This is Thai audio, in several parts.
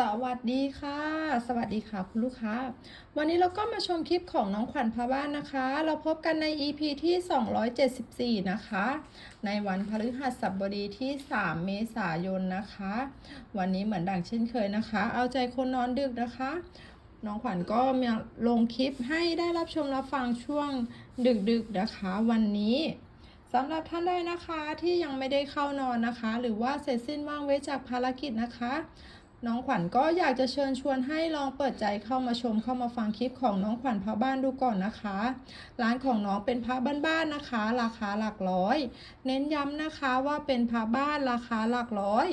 สวัสดีค่ะ สวัสดีค่ะคุณลูกค้า วันนี้เราก็มาชมคลิปของน้องขวัญพาบ้านนะคะ เราพบกันใน EP ที่ 274 นะคะ ในวันพฤหัสบดีที่ 3 เมษายนนะคะ วันนี้เหมือนดังเช่นเคยนะคะ เอาใจคนนอนดึกนะคะ น้องขวัญก็มาลงคลิปให้ได้รับชมรับฟังช่วงดึกๆนะคะ วันนี้สำหรับท่านใดนะคะที่ยังไม่ได้เข้านอนนะคะ หรือว่าเสร็จสิ้นว่างเว้นจากภารกิจนะคะ น้องขวัญก็อยากจะเชิญชวนให้ลองเปิดใจเข้ามาชมเข้ามาฟังคลิปของน้องขวัญพระบ้านดูก่อนนะคะ ร้านของน้องเป็นพระบ้านๆนะคะ ราคาหลักร้อย เน้นย้ำนะคะว่าเป็นพระบ้านราคาหลักร้อย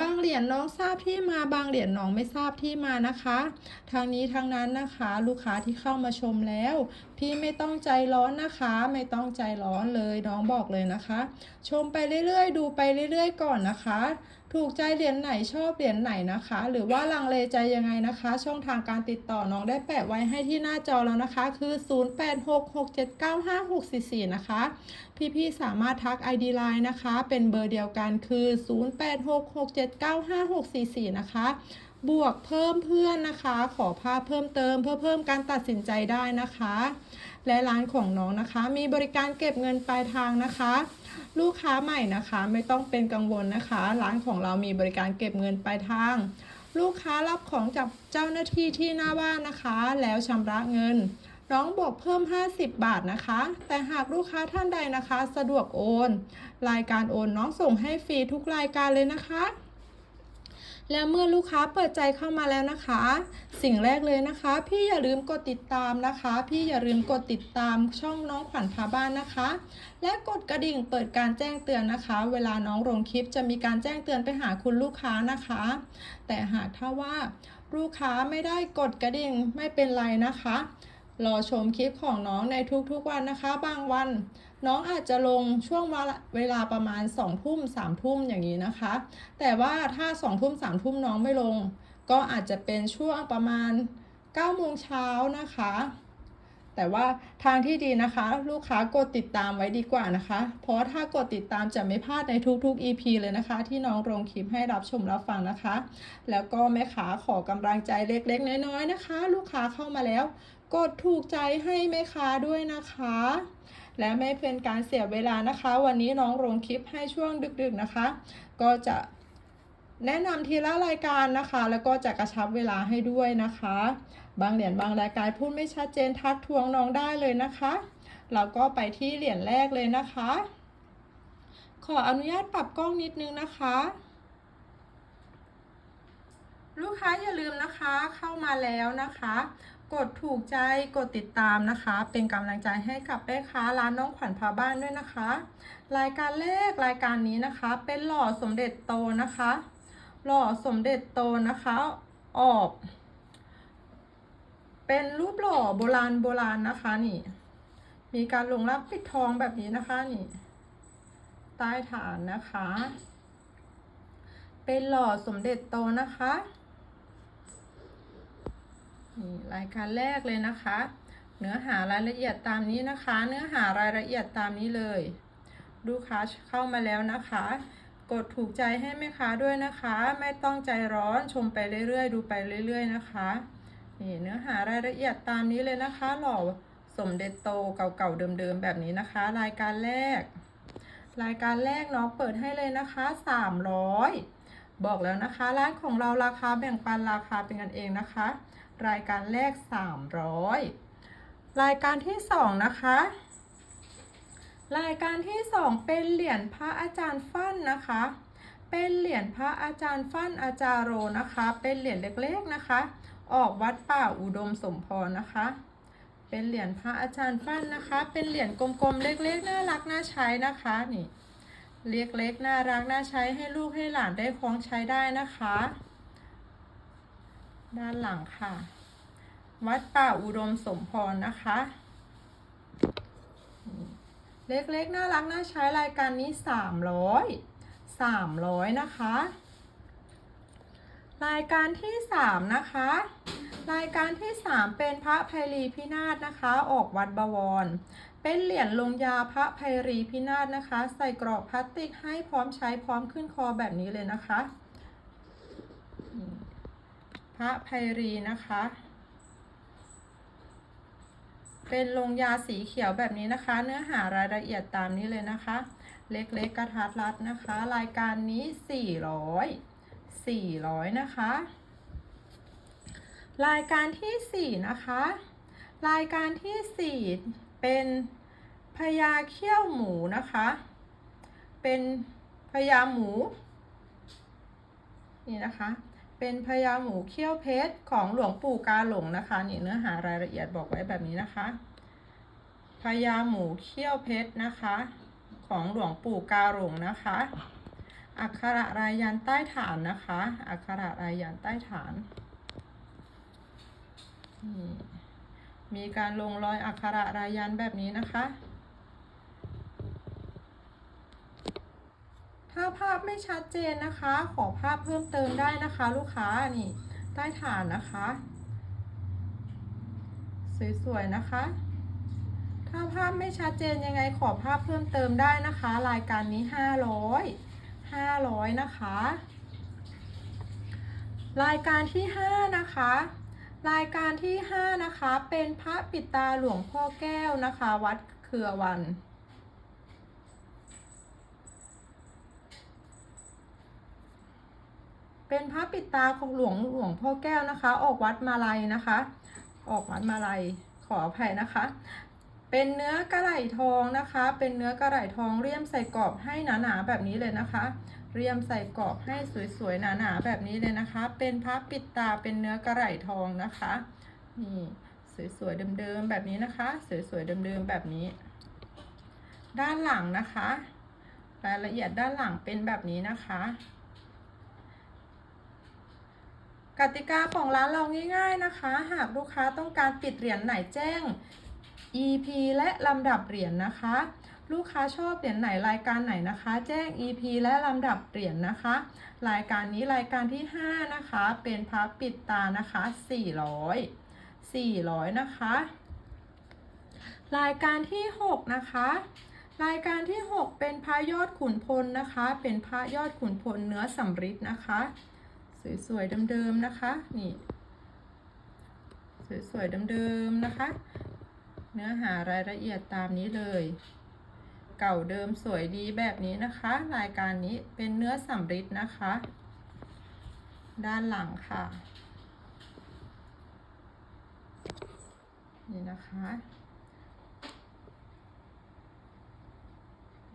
บางเหรียญน้องทราบที่มาบางเหรียญน้องไม่ทราบที่มานะคะ ทางนี้ทางนั้นนะคะ ลูกค้าที่เข้ามาชมแล้ว พี่ไม่ต้องใจร้อนนะคะ ไม่ต้องใจร้อนเลยน้องบอกเลยนะคะ ชมไปเรื่อยๆ ดูไปเรื่อยๆ ก่อนนะคะ ถูกใจเหรียญไหนชอบเหรียญไหนนะคะ หรือว่าลังเลใจยังไงนะคะ ช่องทางการติดต่อน้องได้แปะไว้ให้ที่หน้าจอแล้วนะคะ คือ 0866795644 นะคะ พี่ๆสามารถทัก ID Line นะคะ เป็นเบอร์เดียวกันคือ 0866795644 นะคะ บวกเพิ่มเพื่อนนะคะ ขอภาพเพิ่มเติมเพื่อเพิ่มการตัดสินใจได้นะคะ และร้านของน้องนะคะ มีบริการเก็บเงินปลายทางนะคะ ลูกค้าใหม่นะคะไม่ต้องเป็นกังวลนะคะ ร้านของเรามีบริการเก็บเงินปลายทาง ลูกค้ารับของจากเจ้าหน้าที่ที่หน้าบ้านนะคะ แล้วชำระเงินน้องบวกเพิ่ม 50 บาทนะคะ แต่หากลูกค้าท่านใดนะคะ สะดวกโอน รายการโอนน้องส่งให้ฟรีทุกรายการเลยนะคะ แล้วเมื่อลูกค้าเปิดใจเข้ามาแล้วนะคะ สิ่งแรกเลยนะคะ พี่อย่าลืมกดติดตามนะคะ พี่อย่าลืมกดติดตามช่องน้องขวัญพาบ้านนะคะ และกดกระดิ่งเปิดการแจ้งเตือนนะคะ เวลาน้องลงคลิปจะมีการแจ้งเตือนไปหาคุณลูกค้านะคะ แต่หากถ้าว่าลูกค้าไม่ได้กดกระดิ่งไม่เป็นไรนะคะรอชมคลิปของน้องในทุกๆวันนะคะ บางวัน น้องอาจจะลงช่วงเวลาประมาณ2ทุ่ม3ทุ่มอย่างนี้นะคะ แต่ว่าถ้า2ทุ่ม3ทุ่มน้องไม่ลง ก็อาจจะเป็นช่วงประมาณ9โมงเช้านะคะ แต่ว่าทางที่ดีนะคะ ลูกค้ากดติดตามไว้ดีกว่านะคะ เพราะถ้ากดติดตามจะไม่พลาดในทุกๆ EP เลยนะคะ ที่น้องลงคลิปให้รับชมรับฟังนะคะ แล้วก็แม่ค้าขอกำลังใจเล็กๆ น้อยๆนะคะ ลูกค้าเข้ามาแล้ว กดถูกใจให้แม่ค้าด้วยนะคะ และไม่เป็นการเสียเวลานะคะ วันนี้น้องลงคลิปให้ช่วงดึกๆนะคะ ก็จะแนะนำทีละรายการนะคะ แล้วก็จะกระชับเวลาให้ด้วยนะคะ บางเหรียญบางรายการพูดไม่ชัดเจนทักทวงน้องได้เลยนะคะเราก็ไปที่เหรียญแรกเลยนะคะ ขออนุญาตปรับกล้องนิดนึงนะคะ ลูกค้าอย่าลืมนะคะเข้ามาแล้วนะคะ กดถูกใจกดติดตามนะคะ เป็นกำลังใจให้กับแม่ค้าร้านน้องขวัญพาบ้านด้วยนะคะ รายการแรกรายการนี้นะคะ เป็นหล่อสมเด็จโตนะคะ หล่อสมเด็จโตนะคะ ออกเป็นรูปหล่อโบราณโบราณนะคะนี่ มีการลงรักปิดทองแบบนี้นะคะนี่ใต้ฐานนะคะ เป็นหล่อสมเด็จโตนะคะ นี่รายการแรกเลยนะคะ เนื้อหารายละเอียดตามนี้นะคะ เนื้อหารายละเอียดตามนี้เลยลูกค้าเข้ามาแล้วนะคะ กดถูกใจให้แม่ค้าด้วยนะคะ ไม่ต้องใจร้อนชมไปเรื่อยๆ ดูไปเรื่อย ๆ นะคะนี่เนื้อหารายละเอียดตามนี้เลยนะคะ หล่อสมเด็จโตเก่าๆเดิมๆแบบนี้นะคะ รายการแรก รายการแรกน้องเปิดให้เลยนะคะ 300 บอกแล้วนะคะ ร้านของเราราคาแบ่งปันราคาเป็นกันเองนะคะ รายการแรก 300 รายการที่ 2 นะคะ รายการที่ 2 เป็นเหรียญพระอาจารย์ฟั่นนะคะ เป็นเหรียญพระอาจารย์ฟั่นอาจารโรนะคะ เป็นเหรียญเล็กๆนะคะ ออกวัดป่าอุดมสมพรนะคะ เป็นเหรียญพระอาจารย์ฟั่นนะคะ เป็นเหรียญกลมๆเล็กๆน่ารักน่าใช้นะคะนี่เล็กๆน่ารักน่าใช้ให้ลูกให้หลานได้คล้องใช้ได้นะคะ ด้านหลังค่ะ วัดป่าอุดมสมพรนะคะ เล็กๆ น่ารักน่าใช้รายการนี้300 300นะคะ รายการที่3นะคะ รายการที่3เป็นพระไพรีพินาศนะคะ ออกวัดบวร เป็นเหรียญลงยาพระไพรีพินาศนะคะ ใส่กรอบพลาสติกให้พร้อมใช้พร้อมขึ้นคอแบบนี้เลยนะคะ พระไพรีนะคะ เป็นลงยาสีเขียวแบบนี้นะคะ เนื้อหารายละเอียดตามนี้เลยนะคะ เล็กๆกระทัดรัดนะคะ รายการนี้ 400 400 นะคะ รายการที่ 4 นะคะ รายการที่ 4 เป็นพญาเขี้ยวหมูนะคะ เป็นพญาหมู นี่นะคะ เป็นพญาหมูเขี้ยวเพชรของหลวงปู่กาหลงนะคะนี่เนื้อหารายละเอียดบอกไว้แบบนี้นะคะพญาหมูเขี้ยวเพชรนะคะ ของหลวงปู่กาหลงนะคะ อักขระรายยันใต้ฐานนะคะ อักขระรายยันใต้ฐานนี่มีการลงรอยอักขระรายยันแบบนี้นะคะ ถ้าภาพไม่ชัดเจนนะคะ ขอภาพเพิ่มเติมได้นะคะ ลูกค้านี่ใต้ฐานนะคะ สวยๆนะคะ ถ้าภาพไม่ชัดเจนยังไงขอภาพเพิ่มเติมได้นะคะ รายการนี้ 500 500 นะคะ รายการที่ 5 นะคะรายการที่ 5 นะคะ เป็นพระปิตาหลวงพ่อแก้วนะคะ วัดเครือวัน เป็นพระปิดตาของหลวงหลวงพ่อแก้วนะคะ ออกวัดมาลัยนะคะ ออกวัดมาลัยขออภัยนะคะ เป็นเนื้อกระไหล่ทองนะคะ เป็นเนื้อกระไหล่ทองเรียมใส่กรอบให้หนาๆแบบนี้เลยนะคะ เรียมใส่กรอบให้สวยๆหนาๆแบบนี้เลยนะคะ เป็นพระปิดตาเป็นเนื้อกระไหล่ทองนะคะนี่สวยๆเดิมๆแบบนี้นะคะ สวยๆเดิมๆแบบนี้ ด้านหลังนะคะ รายละเอียดด้านหลังเป็นแบบนี้นะคะ กติกาของร้านเราง่ายๆนะคะ หากลูกค้าต้องการปิดเหรียญไหนแจ้ง EP และลำดับเหรียญนะคะ ลูกค้าชอบเหรียญไหนรายการไหนนะคะ แจ้ง EP และลำดับเหรียญนะคะ รายการนี้รายการที่ 5 นะคะ เป็นพระปิดตานะคะ 400 400 นะคะ รายการที่ 6 นะคะ รายการที่ 6 เป็นพระยอดขุนพลนะคะ เป็นพระยอดขุนพลเนื้อสำริดนะคะ สวยๆเดิมๆนะคะ นี่ สวยๆเดิมๆนะคะ เนื้อหารายละเอียดตามนี้เลย เก่าเดิมสวยดีแบบนี้นะคะ รายการนี้เป็นเนื้อสำริดนะคะ ด้านหลังค่ะ นี่นะคะ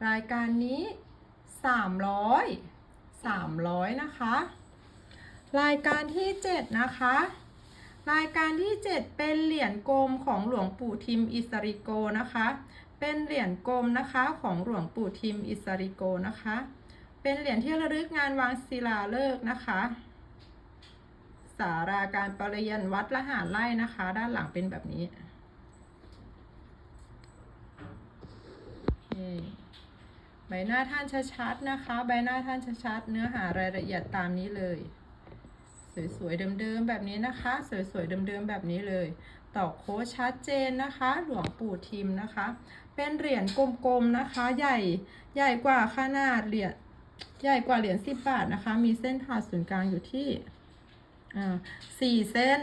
รายการนี้ 300 300 นะคะ รายการที่ 7 นะคะ รายการที่ 7 เป็นเหรียญกลมของหลวงปู่ทิมอิสริโกนะคะ เป็นเหรียญกลมนะคะของหลวงปู่ทิมอิสริโกนะคะ เป็นเหรียญที่ระลึกงานวางศิลาฤกษ์นะคะ สาราการประเรียนวัดละหารไร่นะคะ ด้านหลังเป็นแบบนี้ใบหน้าท่านชัดๆนะคะ ใบหน้าท่านชัดๆเนื้อหารายละเอียดตามนี้เลย สวยๆเดิมๆแบบนี้นะคะ สวยๆเดิมๆแบบนี้เลยต่อโค้ชัดเจนนะคะ หลวงปู่ทิมนะคะ เป็นเหรียญกลมๆนะคะ ใหญ่ใหญ่กว่าขนาดเหรียญใหญ่กว่าเหรียญสิบบาทนะคะ มีเส้นผ่าศูนย์กลางอยู่ที่อ่าสี่เส้น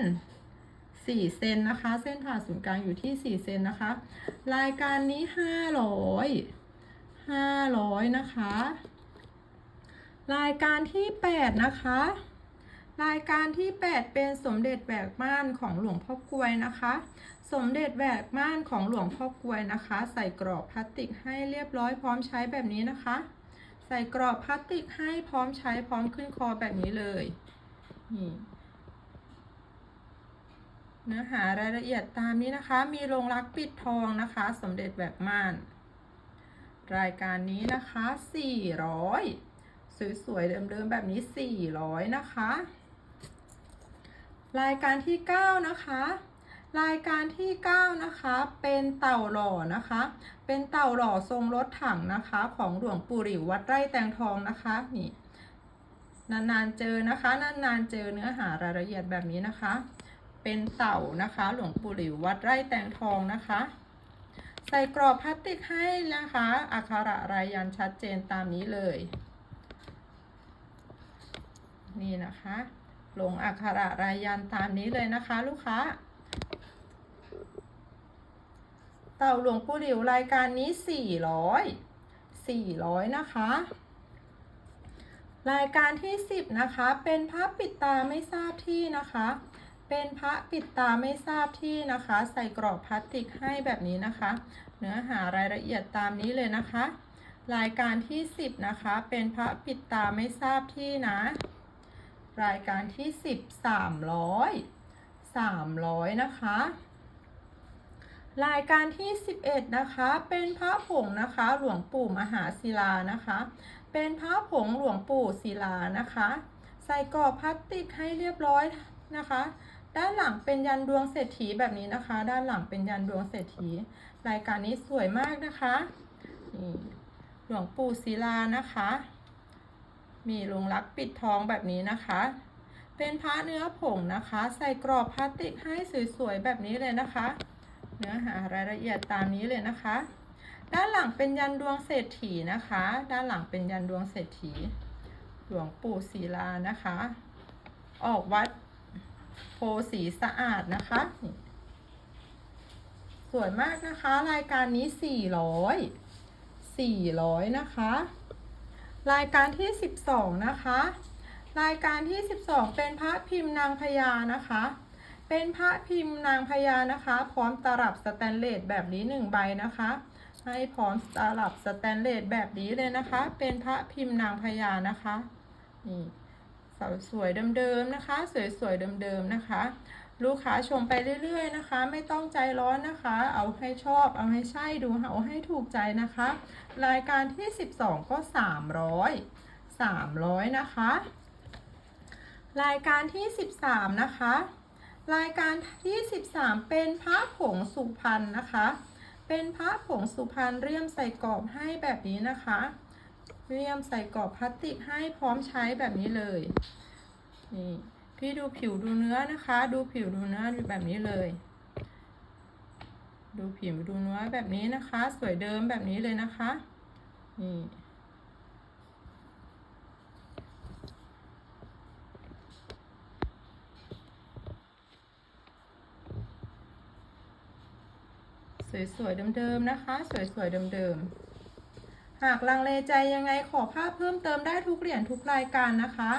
สี่เซนนะคะ เส้นผ่าศูนย์กลางอยู่ที่สี่เซนนะคะ รายการนี้ห้าร้อยห้าร้อยนะคะ รายการที่แปดนะคะ รายการที่ 8 เป็นสมเด็จแหวกม่านของหลวงพ่อกลวยนะคะ สมเด็จแหวกม่านของหลวงพ่อกลวยนะคะ ใส่กรอบพลาสติกให้เรียบร้อยพร้อมใช้แบบนี้นะคะ ใส่กรอบพลาสติกให้พร้อมใช้พร้อมขึ้นคอแบบนี้เลยนี่เนื้อหารายละเอียดตามนี้นะคะ มีโรงรักปิดทองนะคะ สมเด็จแหวกม่าน รายการนี้นะคะ 400สวยๆเดิมๆแบบนี้ 400 นะคะ รายการที่ 9 นะคะ รายการที่ 9 นะคะ เป็นเต่าหล่อนะคะ เป็นเต่าหล่อทรงรถถังนะคะ ของหลวงปู่หลิววัดไร่แตงทองนะคะนี่นานๆเจอนะคะ นานๆเจอเนื้อหารายละเอียดแบบนี้นะคะ เป็นเต่านะคะ หลวงปู่หลิววัดไร่แตงทองนะคะ ใส่กรอบพลาสติกให้นะคะอักขระรายยันชัดเจนตามนี้เลย นี่นะคะ ลงอักขระรายยันตามนี้เลยนะคะ ลูกค้า เต่าหลวงปู่หลิวรายการนี้ 400 400 นะคะ รายการที่ 10 นะคะ เป็นพระปิดตาไม่ทราบที่นะคะ เป็นพระปิดตาไม่ทราบที่นะคะ ใส่กรอบพลาสติกให้แบบนี้นะคะ เนื้อหารายละเอียดตามนี้เลยนะคะ รายการที่ 10 นะคะ เป็นพระปิดตาไม่ทราบที่นะ รายการที่10 300 300นะคะ รายการที่11นะคะ เป็นพระผงนะคะ หลวงปู่มหาศิลานะคะ เป็นพระผงหลวงปู่ศิลานะคะ ใส่กรอบพลาสติกให้เรียบร้อยนะคะ ด้านหลังเป็นยันดวงเศรษฐีแบบนี้นะคะ ด้านหลังเป็นยันดวงเศรษฐี รายการนี้สวยมากนะคะนี่หลวงปู่ศิลานะคะ มีลงรักปิดท้องแบบนี้นะคะ เป็นพระเนื้อผงนะคะ ใส่กรอบพลาสติกให้สวยๆแบบนี้เลยนะคะ เนื้อหารายละเอียดตามนี้เลยนะคะ ด้านหลังเป็นยันดวงเศรษฐีนะคะ ด้านหลังเป็นยันดวงเศรษฐีหลวงปู่ศิลานะคะ ออกวัดโพสีสะอาดนะคะสวยมากนะคะ รายการนี้ 400 400 นะคะ รายการที่ 12 นะคะ รายการที่ 12 เป็นพระพิมพ์นางพญานะคะ เป็นพระพิมพ์นางพญานะคะ พร้อมตลับสแตนเลสแบบนี้ 1 ใบนะคะ ให้พร้อมตลับสแตนเลสแบบนี้เลยนะคะ เป็นพระพิมพ์นางพญานะคะนี่สวยๆเดิมๆนะคะ สวยๆเดิมๆนะคะ ลูกค้าชมไปเรื่อยๆนะคะ ไม่ต้องใจร้อนนะคะ เอาให้ชอบ เอาให้ใช่ดูเอาให้ถูกใจนะคะ รายการที่ 12 ก็ 300 300 นะคะ รายการที่ 13 นะคะ รายการที่ 13 เป็นพระผงสุพรรณนะคะ เป็นพระผงสุพรรณเรียมใส่กรอบให้แบบนี้นะคะ เรียมใส่กรอบพลาสติกให้พร้อมใช้แบบนี้เลยนี่ พี่ดูผิวดูเนื้อนะคะ ดูผิวดูเนื้อแบบนี้เลย ดูผิวดูเนื้อแบบนี้นะคะ สวยเดิมแบบนี้เลยนะคะ นี่สวยๆเดิมๆนะคะ สวยๆเดิมๆหากลังเลใจยังไงขอภาพเพิ่มเติมได้ทุกเหรียญทุกรายการนะคะ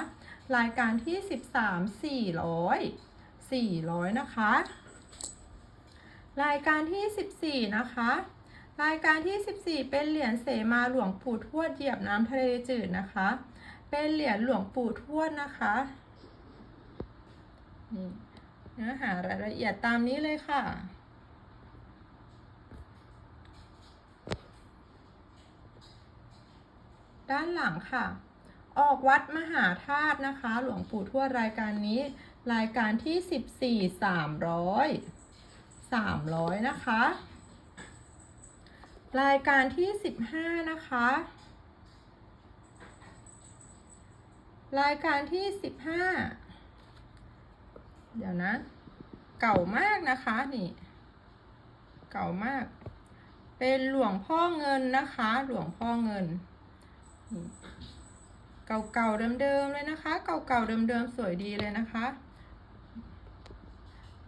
รายการที่ 13 400 400 นะคะ รายการที่ 14 นะคะ รายการที่ 14 เป็นเหรียญเสมาหลวงปู่ทวดเหยียบน้ำทะเลจืดนะคะ เป็นเหรียญหลวงปู่ทวดนะคะนี่เนื้อหารายละเอียดตามนี้เลยค่ะด้านหลังค่ะ ออกวัดมหาธาตุนะคะ หลวงปู่ทวดรายการนี้ รายการที่ 14 300 300 นะคะ รายการที่ 15 นะคะ รายการที่ 15 เดี๋ยวนะ เก่ามากนะคะนี่เก่ามาก เป็นหลวงพ่อเงินนะคะ หลวงพ่อเงิน เก่าๆเดิมๆเลยนะคะ เก่าๆเดิมๆสวยดีเลยนะคะ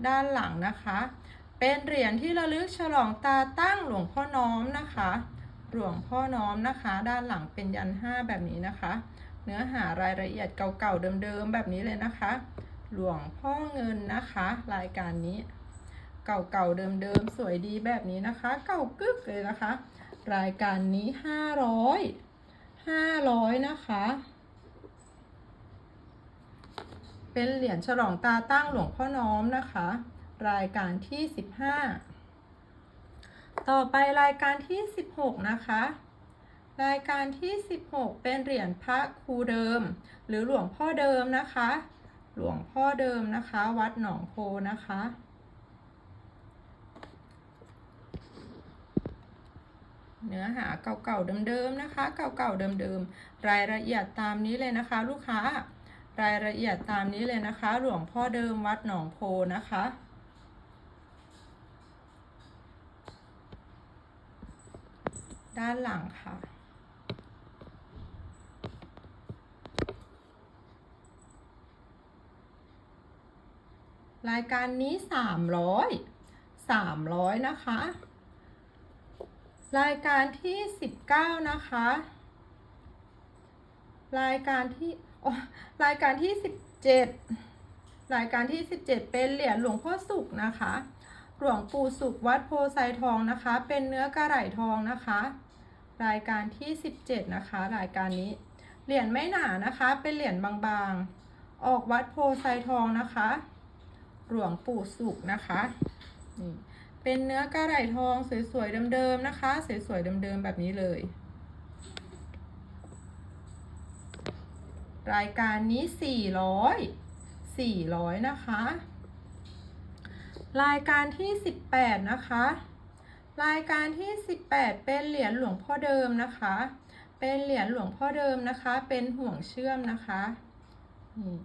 ด้านหลังนะคะ เป็นเหรียญที่ระลึกฉลองตาตั้งหลวงพ่อน้อมนะคะหลวงพ่อน้อมนะคะ ด้านหลังเป็นยันห้าแบบนี้นะคะ เนื้อหารายละเอียดเก่าๆเดิมๆแบบนี้เลยนะคะ หลวงพ่อเงินนะคะ รายการนี้ เก่าๆเดิมๆสวยดีแบบนี้นะคะ เก่ากึกเลยนะคะ รายการนี้ห้าร้อย ห้าร้อยนะคะ เป็นเหรียญฉลองตาตั้งหลวงพ่อน้อมนะคะ รายการที่สิบห้าต่อไปรายการที่สิบหกนะคะ รายการที่สิบหกเป็นเหรียญพระครูเดิม หรือหลวงพ่อเดิมนะคะ หลวงพ่อเดิมนะคะ วัดหนองโพนะคะ เนื้อหาเก่าๆเดิมๆนะคะ เก่าๆเดิมๆรายละเอียดตามนี้เลยนะคะ ลูกค้า รายละเอียดตามนี้เลยนะคะ หลวงพ่อเดิมวัดหนองโพนะคะด้านหลังค่ะ รายการนี้สามร้อยสามร้อยนะคะ รายการที่สิบเก้านะคะ รายการที่โอ้รายการที่สิบเจ็ดรายการที่สิบเจ็ดเป็นเหรียญหลวงพ่อสุขนะคะ หลวงปู่สุขวัดโพไซทองนะคะ เป็นเนื้อกระไหลทองนะคะ รายการที่สิบเจ็ดนะคะ รายการนี้ เหรียญไม่หนานะคะ เป็นเหรียญบางๆ ออกวัดโพไซทองนะคะ หลวงปู่สุขนะคะนี่ เป็นเนื้อกระไหลทองสวยๆเดิมๆนะคะ สวยๆเดิมๆแบบนี้เลย รายการนี้ 400 400 นะคะ รายการที่ 18 นะคะ รายการที่ 18 เป็นเหรียญหลวงพ่อเดิมนะคะ เป็นเหรียญหลวงพ่อเดิมนะคะ เป็นห่วงเชื่อมนะคะนี่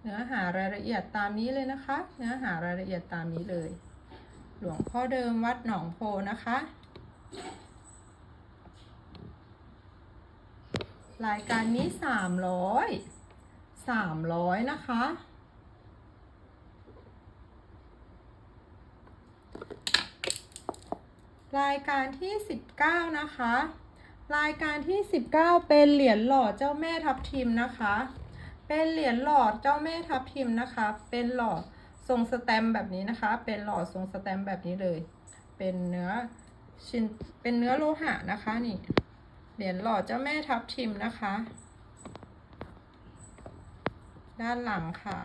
เนื้อหารายละเอียดตามนี้เลยนะคะ เนื้อหารายละเอียดตามนี้เลย หลวงพ่อเดิมวัดหนองโพนะคะ รายการนี้300 300นะคะ รายการที่19นะคะ รายการที่19เป็นเหรียญหล่อเจ้าแม่ทับทิมนะคะ เป็นเหรียญหล่อเจ้าแม่ทับทิมนะคะ เป็นหล่อ ทรงสแตมแบบนี้นะคะ เป็นหล่อทรงสแตมแบบนี้เลย เป็นเนื้อชิ้นเป็นเนื้อโลหะนะคะนี่เหรียญหล่อเจ้าแม่ทับทิมนะคะ ด้านหลังค่ะ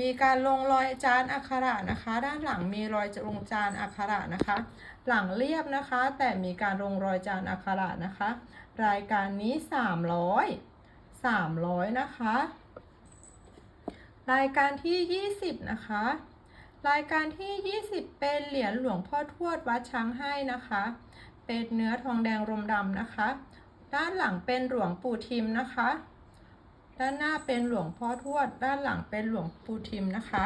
มีการลงรอยจานอักขระนะคะ ด้านหลังมีรอยลงจานอักขระนะคะ หลังเรียบนะคะ แต่มีการลงรอยจานอักขระนะคะ รายการนี้ 300 300 นะคะ รายการที่ 20 นะคะ รายการที่ 20 เป็นเหรียญหลวงพ่อทวดวัดช้างให้นะคะ เป็นเนื้อทองแดงรมดำนะคะ ด้านหลังเป็นหลวงปู่ทิมนะคะ ด้านหน้าเป็นหลวงพ่อทวด ด้านหลังเป็นหลวงปู่ทิมนะคะ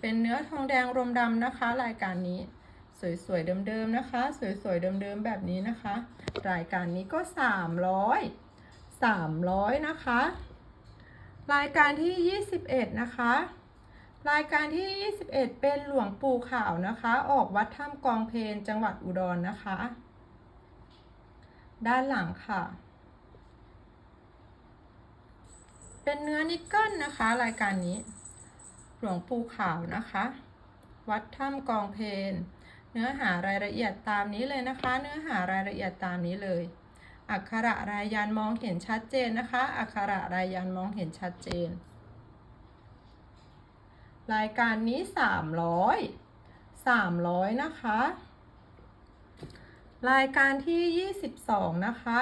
เป็นเนื้อทองแดงรมดำนะคะ รายการนี้สวยๆเดิมๆนะคะ สวยๆเดิมๆแบบนี้นะคะ รายการนี้ก็ 300 300 นะคะ รายการที่ 21 นะคะ รายการที่ 21 เป็นหลวงปู่ขาวนะคะ ออกวัดถ้ำกองเพนจังหวัดอุดรนะคะ ด้านหลังค่ะ เป็นเนื้อนิกเกิลนะคะ รายการนี้ หลวงปู่ขาวนะคะ วัดถ้ำกองเพนเนื้อหารายละเอียดตามนี้เลยนะคะ เนื้อหารายละเอียดตามนี้เลย อักขระรายยันมองเห็นชัดเจนนะคะ อักขระรายยันมองเห็นชัดเจน รายการนี้ 300 300 นะคะ รายการที่ 22 นะคะ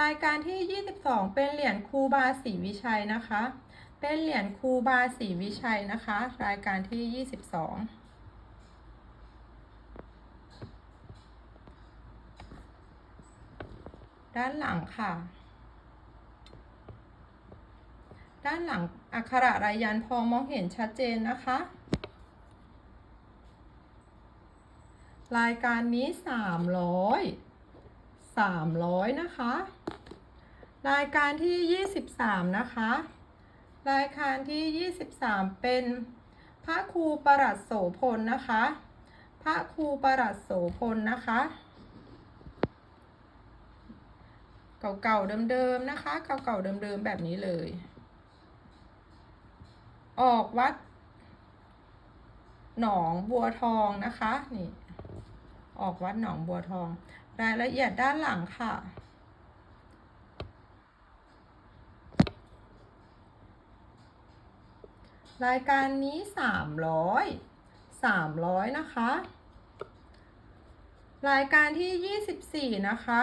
รายการที่ 22 เป็นเหรียญครูบาศรีวิชัยนะคะ เป็นเหรียญครูบาศรีวิชัยนะคะ รายการที่ 22 ด้านหลังค่ะ ด้านหลังอักขระรายยันพอมองเห็นชัดเจนนะคะ รายการนี้ 300 300 นะคะ รายการที่ 23 นะคะ รายการที่ 23 เป็นพระครูประหลัดโสพลนะคะ พระครูประหลัดโสพลนะคะ เก่าๆเดิมๆนะคะ เก่าๆเดิมๆแบบนี้เลย ออกวัด หนองบัวทองนะคะนี่ออกวัดหนองบัวทอง รายละเอียดด้านหลังค่ะ รายการนี้300 300นะคะ รายการที่24นะคะ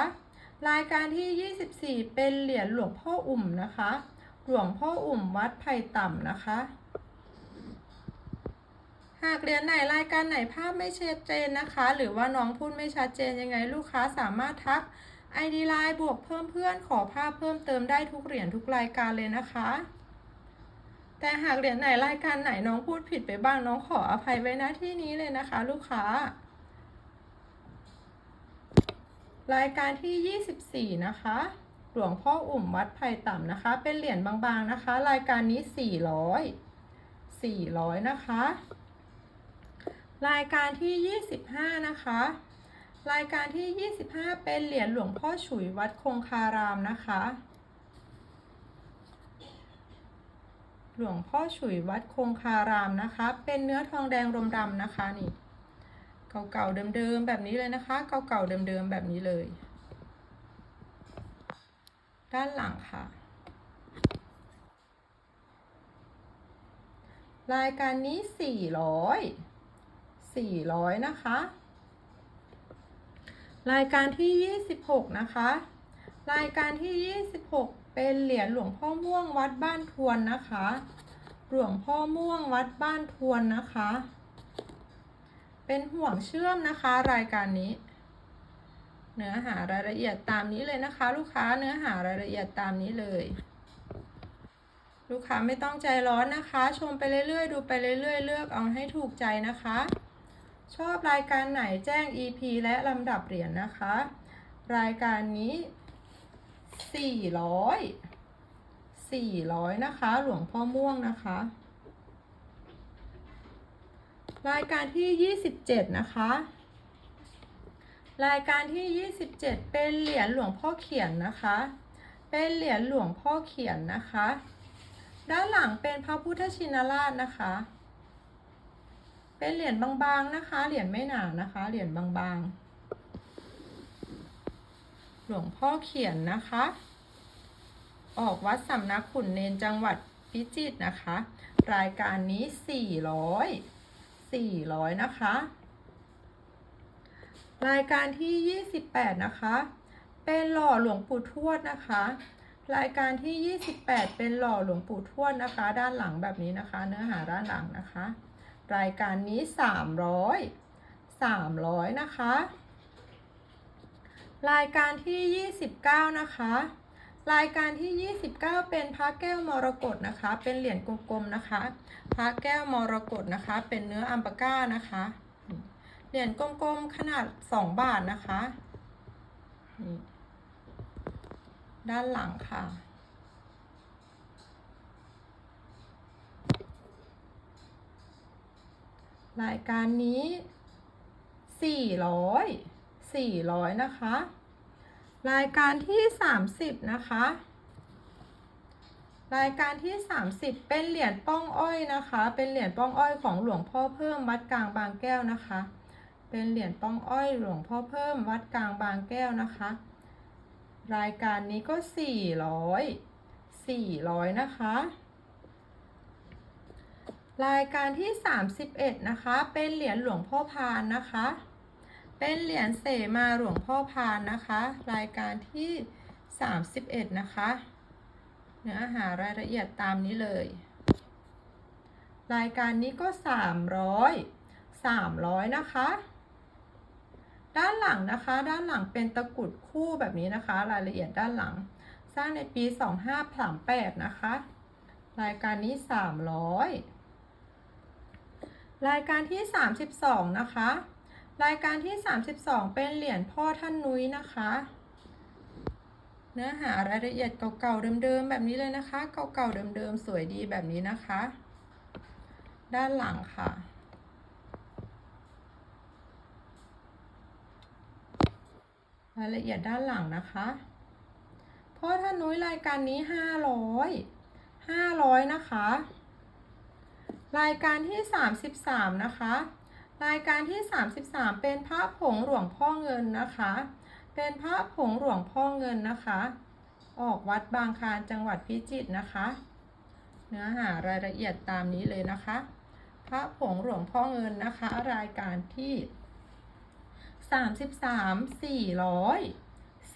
รายการที่ 24 เป็นเหรียญหลวงพ่ออุ่มนะคะ หลวงพ่ออุ่มวัดไผ่ต่ำนะคะ หากเหรียญไหนรายการไหนภาพไม่ชัดเจนนะคะ หรือว่าน้องพูดไม่ชัดเจนยังไงลูกค้าสามารถทัก ID Line บวกเพิ่มเพื่อนขอภาพเพิ่มเติมได้ทุกเหรียญทุกรายการเลยนะคะ แต่หากเหรียญไหนรายการไหนน้องพูดผิดไปบ้างน้องขออภัยไว้ณที่นี้เลยนะคะ ลูกค้า รายการที่ 24 นะคะ หลวงพ่ออุ่มวัดไผ่ต่ำนะคะ เป็นเหรียญบางๆนะคะ รายการนี้ 400 400 นะคะ รายการที่ 25 นะคะ รายการที่ 25 เป็นเหรียญหลวงพ่อฉุยวัดคงคารามนะคะ หลวงพ่อฉุยวัดคงคารามนะคะ เป็นเนื้อทองแดงรมดำนะคะนี่ เก่าๆเดิมๆแบบนี้เลยนะคะ เก่าๆเดิมๆแบบนี้เลย ด้านหลังค่ะ รายการนี้ 400 400 นะคะ รายการที่ 26 นะคะ รายการที่ 26 เป็นเหรียญหลวงพ่อม่วงวัดบ้านทวนนะคะ หลวงพ่อม่วงวัดบ้านทวนนะคะ เป็นห่วงเชื่อมนะคะรายการนี้ เนื้อหารายละเอียดตามนี้เลยนะคะ ลูกค้าเนื้อหารายละเอียดตามนี้เลย ลูกค้าไม่ต้องใจร้อนนะคะ ชมไปเรื่อยๆ ดูไปเรื่อยๆ เลือกเอาให้ถูกใจนะคะ ชอบรายการไหนแจ้ง EP และลำดับเหรียญนะคะ รายการนี้ 400 400 นะคะ หลวงพ่อม่วงนะคะ รายการที่ 27 นะคะ รายการที่ 27 เป็นเหรียญหลวงพ่อเขียนนะคะ เป็นเหรียญหลวงพ่อเขียนนะคะ ด้านหลังเป็นพระพุทธชินราชนะคะ เป็นเหรียญบางๆนะคะ เหรียญไม่หนานะคะ เหรียญบางๆ หลวงพ่อเขียนนะคะ ออกวัดสำนักขุนเนนจังหวัดพิจิตรนะคะ รายการนี้ 400 400 นะคะ รายการที่ 28 นะคะ เป็นหล่อหลวงปู่ทวดนะคะ รายการที่ 28 เป็นหล่อหลวงปู่ทวดนะคะ ด้านหลังแบบนี้นะคะ เนื้อหาด้านหลังนะคะ รายการนี้ 300 300 นะคะ รายการที่ 29 นะคะ รายการที่ 29 เป็นพระแก้วมรกตนะคะ เป็นเหรียญกลมๆนะคะ พระแก้วมรกตนะคะ เป็นเนื้ออัมปาก้านะคะ เหรียญกลมๆ ขนาด 2 บาทนะคะ ด้านหลังค่ะรายการนี้ 400 400 นะคะ รายการที่ 30 นะคะ รายการที่ 30 เป็นเหรียญป้องอ้อยนะคะ เป็นเหรียญป้องอ้อยของหลวงพ่อเพิ่มวัดกลางบางแก้วนะคะ เป็นเหรียญป้องอ้อยหลวงพ่อเพิ่มวัดกลางบางแก้วนะคะ รายการนี้ก็ 400 400 นะคะ รายการที่ 31 นะคะ เป็นเหรียญหลวงพ่อพานนะคะ เป็นเหรียญเสมาหลวงพ่อพานนะคะ รายการที่ 31 นะคะ เนื้อหารายละเอียดตามนี้เลย รายการนี้ก็ 300 300 นะคะ ด้านหลังนะคะ ด้านหลังเป็นตะกุดคู่แบบนี้นะคะ รายละเอียดด้านหลัง สร้างในปี 2538 นะคะ รายการนี้ 300 รายการที่ 32 นะคะ รายการที่ 32 เป็นเหรียญพ่อท่านนุ้ยนะคะ เนื้อหารายละเอียดเก่าๆเดิมๆแบบนี้เลยนะคะ เก่าๆเดิมๆสวยดีแบบนี้นะคะ ด้านหลังค่ะรายละเอียดด้านหลังนะคะพ่อท่านนุ้ยรายการนี้500 500นะคะ รายการที่33นะคะ รายการที่ 33 เป็นพระผงหลวงพ่อเงินนะคะ เป็นพระผงหลวงพ่อเงินนะคะ ออกวัดบางคานจังหวัดพิจิตรนะคะ เนื้อหารายละเอียดตามนี้เลยนะคะ พระผงหลวงพ่อเงินนะคะ รายการที่ 33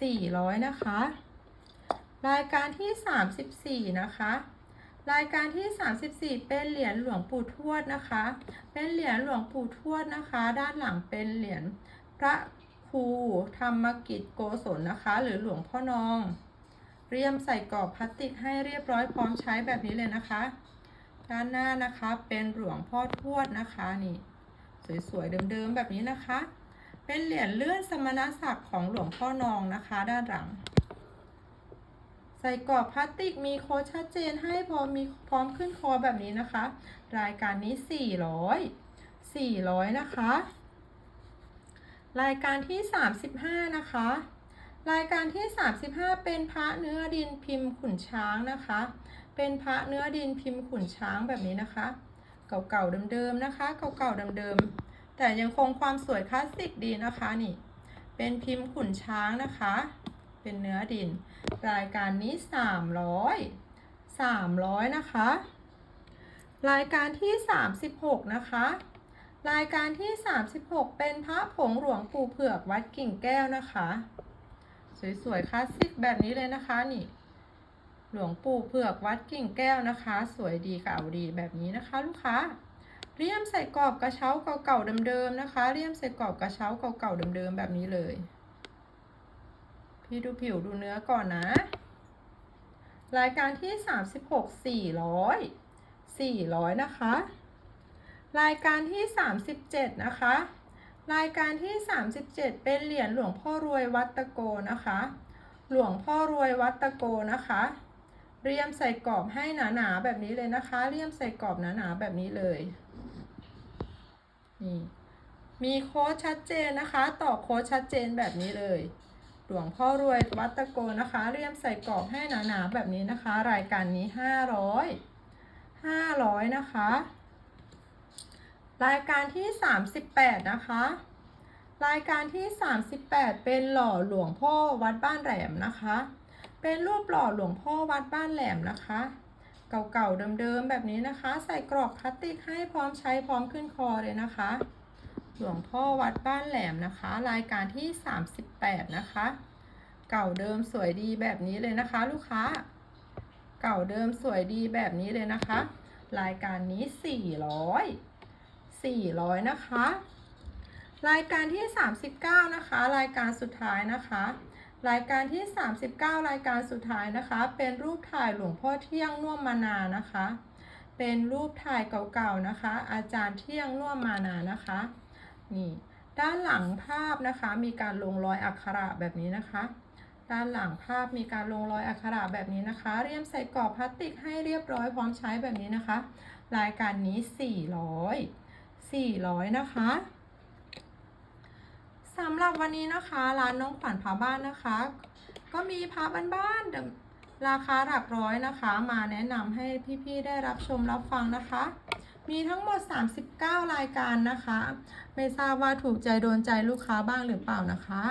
400 400 นะคะ รายการที่ 34 นะคะ รายการที่ 34 เป็นเหรียญหลวงปู่ทวดนะคะ เป็นเหรียญหลวงปู่ทวดนะคะ ด้านหลังเป็นเหรียญพระครูธรรมกิจโกศลนะคะ หรือหลวงพ่อนองเรียมใส่กรอบพลาสติกให้เรียบร้อยพร้อมใช้แบบนี้เลยนะคะ ด้านหน้านะคะเป็นหลวงพ่อทวดนะคะนี่สวยๆเดิมๆแบบนี้นะคะ เป็นเหรียญเลื่อนสมณศักดิ์ของหลวงพ่อนองนะคะ ด้านหลัง ใส่กรอบพลาสติกมีโค้ดชัดเจนให้พอมีพร้อมขึ้นคอแบบนี้นะคะ รายการนี้ 400 400 นะคะ รายการที่ 35 นะคะ รายการที่ 35 เป็นพระเนื้อดินพิมพ์ขุนช้างนะคะ เป็นพระเนื้อดินพิมพ์ขุนช้างแบบนี้นะคะ เก่าๆเดิมๆนะคะ เก่าๆเดิมๆแต่ยังคงความสวยคลาสสิกดีนะคะนี่ เป็นพิมพ์ขุนช้างนะคะ เป็นเนื้อดิน รายการนี้ 300 300 นะคะ รายการที่ 36 นะคะ รายการที่ 36 เป็นพระผงหลวงปู่เผือกวัดกิ่งแก้วนะคะ สวยๆคลาสสิกแบบนี้เลยนะคะนี่หลวงปู่เผือกวัดกิ่งแก้วนะคะ สวยดีเก่าดีแบบนี้นะคะ ลูกค้าเรียมใส่กรอบกระเช้าเก่าๆเดิมๆนะคะเรียมใส่กรอบกระเช้าเก่าๆเดิมๆแบบนี้เลย พี่ดูผิวดูเนื้อก่อนนะ รายการที่ 36 400 400 นะคะ รายการที่ 37 นะคะ รายการที่ 37 เป็นเหรียญหลวงพ่อรวยวัตโกนะคะ หลวงพ่อรวยวัตโกนะคะ เรียมใส่กรอบให้หนาๆแบบนี้เลยนะคะ เรียมใส่กรอบหนาๆแบบนี้เลย นี่มีโค้ดชัดเจนนะคะต่อโค้ดชัดเจนแบบนี้เลย หลวงพ่อรวยวัดตะโกนะคะ เรียมใส่กรอบให้หนาๆแบบนี้นะคะ รายการนี้ห้าร้อยห้าร้อยนะคะ รายการที่สามสิบแปดนะคะ รายการที่สามสิบแปดเป็นหล่อหลวงพ่อวัดบ้านแหลมนะคะ เป็นรูปหล่อหลวงพ่อวัดบ้านแหลมนะคะเก่าๆเดิมๆแบบนี้นะคะ ใส่กรอบพลาสติกให้พร้อมใช้พร้อมขึ้นคอเลยนะคะ หลวงพ่อวัดบ้านแหลมนะคะ รายการที่ 38 นะคะ เก่าเดิมสวยดีแบบนี้เลยนะคะ ลูกค้า เก่าเดิมสวยดีแบบนี้เลยนะคะ รายการนี้ 400 400 นะคะ รายการที่ 39 นะคะ รายการสุดท้ายนะคะ รายการที่ 39 รายการสุดท้ายนะคะ เป็นรูปถ่ายหลวงพ่อเที่ยงน่วมมานานะคะ เป็นรูปถ่ายเก่าๆนะคะ อาจารย์เที่ยงน่วมมานานะคะ นี่ ด้านหลังภาพนะคะ มีการลงรอยอักขระแบบนี้นะคะ ด้านหลังภาพมีการลงรอยอักขระแบบนี้นะคะ เรียมใส่กรอบพลาสติกให้เรียบร้อยพร้อมใช้แบบนี้นะคะ รายการนี้ 400 400 นะคะสำหรับวันนี้นะคะ ร้านน้องขวัญพาบ้านนะคะ ก็มีพาบ้านๆราคาหลักร้อยนะคะ มาแนะนำให้พี่ๆได้รับชมรับฟังนะคะ มีทั้งหมด 39 รายการนะคะ ไม่ทราบว่าถูกใจโดนใจลูกค้าบ้างหรือเปล่านะคะ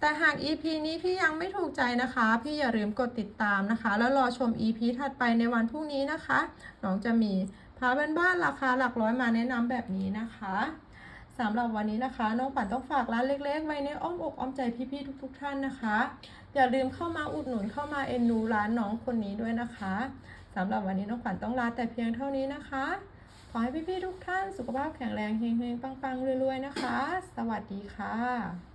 แต่หาก EP นี้พี่ยังไม่ถูกใจนะคะ พี่อย่าลืมกดติดตามนะคะ แล้วรอชม EP ถัดไปในวันพรุ่งนี้นะคะน้องจะมีพาบ้านๆราคาหลักร้อยมาแนะนำแบบนี้นะคะสำหรับวันนี้นะคะ น้องปั่นต้องฝากร้านเล็กๆ ไว้ในอ้อมอกอ้อมใจพี่ๆทุก ๆ ท่านนะคะ อย่าลืมเข้ามาอุดหนุนเข้ามาเอ็นดูร้านน้องคนนี้ด้วยนะคะสำหรับวันนี้น้องขวัญต้องลาแต่เพียงเท่านี้นะคะ ให้พี่ๆทุกท่านสุขภาพแข็งแรงเฮงๆปังๆรวยๆนะคะ สวัสดีค่ะ